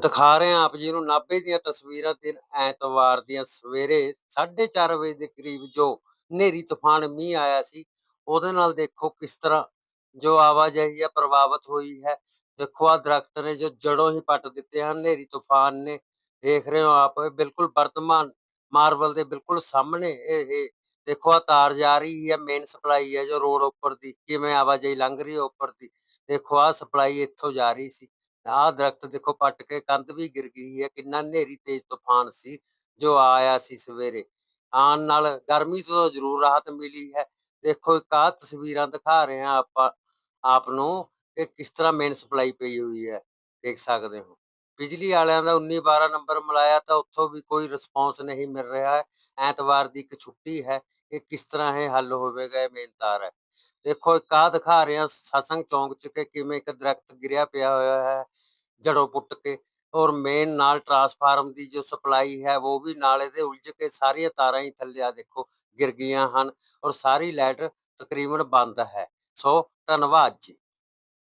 ਦਿਖਾ ਰਹੇ ਹਾਂ ਆਪ ਜੀ ਨੂੰ, ਨਾਭੇ ਦੀਆਂ ਤਸਵੀਰਾਂ ਦਿਨ ਐਤਵਾਰ ਦੀਆਂ ਸਵੇਰੇ 4:30 ਵਜੇ ਦੇ ਕਰੀਬ ਜੋ ਹਨੇਰੀ, ਤੂਫਾਨ, ਮੀਂਹ ਆਇਆ ਸੀ, ਉਹਦੇ ਨਾਲ ਦੇਖੋ ਕਿਸ ਤਰ੍ਹਾਂ ਜੋ ਆਵਾਜਾਈ ਹੈ ਪ੍ਰਭਾਵਿਤ ਹੋਈ ਹੈ। ਦੇਖੋ ਆ ਦਰਖਤ ਨੇ ਜੋ ਜੜੋਂ ਹੀ ਪੱਟ ਦਿੱਤੇ ਹਨ, ਹਨੇਰੀ, ਤੂਫਾਨ ਨੇ, ਦੇਖ ਰਹੇ ਹੋ ਆਪ ਬਿਲਕੁਲ ਵਰਤਮਾਨ ਮਾਰਬਲ ਦੇ ਬਿਲਕੁਲ ਸਾਹਮਣੇ ਇਹ ਦੇਖੋ ਆ ਤਾਰ ਜਾ ਰਹੀ ਹੈ ਮੇਨ ਸਪਲਾਈ ਹੈ ਜੋ ਰੋਡ ਉੱਪਰ ਦੀ, ਕਿਵੇਂ ਆਵਾਜਾਈ ਲੰਘ ਰਹੀ ਹੈ ਉੱਪਰ ਦੀ, ਦੇਖੋ ਆ ਸਪਲਾਈ ਇੱਥੋਂ ਜਾ ਰਹੀ ਸੀ। ਆਹ ਦਰਖਤ ਦੇਖੋ ਪੱਟ ਕੇ ਕੰਧ ਵੀ ਗਿਰ ਗਈ ਹੈ, ਕਿੰਨਾ ਹਨੇਰੀ ਤੇਜ਼ ਤੂਫਾਨ ਸੀ, ਜੋ ਆਇਆ ਸੀ ਸਵੇਰੇ। ਆਉਣ ਨਾਲ ਗਰਮੀ ਤੋਂ ਜ਼ਰੂਰ ਰਾਹਤ ਮਿਲੀ ਹੈ। ਦੇਖੋ ਇੱਕ ਆਹ ਤਸਵੀਰਾਂ ਦਿਖਾ ਰਹੇ ਹਾਂ ਆਪਾਂ, ਆਪ ਨੂੰ ਕਿ ਕਿਸ ਤਰ੍ਹਾਂ ਮੇਨ ਸਪਲਾਈ ਪਈ ਹੋਈ ਹੈ, ਦੇਖ ਸਕਦੇ ਹੋ। ਬਿਜਲੀ ਵਾਲਿਆਂ ਦਾ 19 12 ਨੰਬਰ ਮਿਲਾਇਆ ਤਾਂ ਉੱਥੋਂ ਵੀ ਕੋਈ ਰਿਸਪੌਂਸ ਨਹੀਂ ਮਿਲ ਰਿਹਾ ਹੈ। ਐਤਵਾਰ ਦੀ ਇੱਕ ਛੁੱਟੀ ਹੈ ਇਹ ਕਿਸ ਤਰ੍ਹਾਂ ਇਹ ਹੱਲ ਹੋਵੇਗਾ, ਇਹ ਮੇਨ ਤਾਰ ਹੈ। ਦੇਖੋ, ਇੱਕ ਆਹ ਦਿਖਾ ਰਹੇ ਹਾਂ, ਸਤਸੰਗ ਚੌਂਕ ਚ ਕਿ ਕਿਵੇਂ ਇੱਕ ਦਰਖਤ ਗਿਰਿਆ ਪਿਆ ਹੋਇਆ ਹੈ, ਜੜੋਂ ਪੁੱਟ ਕੇ ਔਰ ਮੇਨ ਨਾਲ ਟਰਾਂਸਫਾਰਮ ਦੀ ਜੋ ਸਪਲਾਈ ਹੈ, ਉਹ ਵੀ ਨਾਲੇ ਦੇ ਉਲਝ ਕੇ ਸਾਰੀਆਂ ਤਾਰਾਂ ਹੀ ਥੱਲੇ ਆ ਦੇਖੋ, ਗਿਰ ਗਈਆਂ ਹਨ ਔਰ ਸਾਰੀ ਲਾਈਟ ਤਕਰੀਬਨ ਬੰਦ ਹੈ। ਸੋ ਧੰਨਵਾਦ ਜੀ।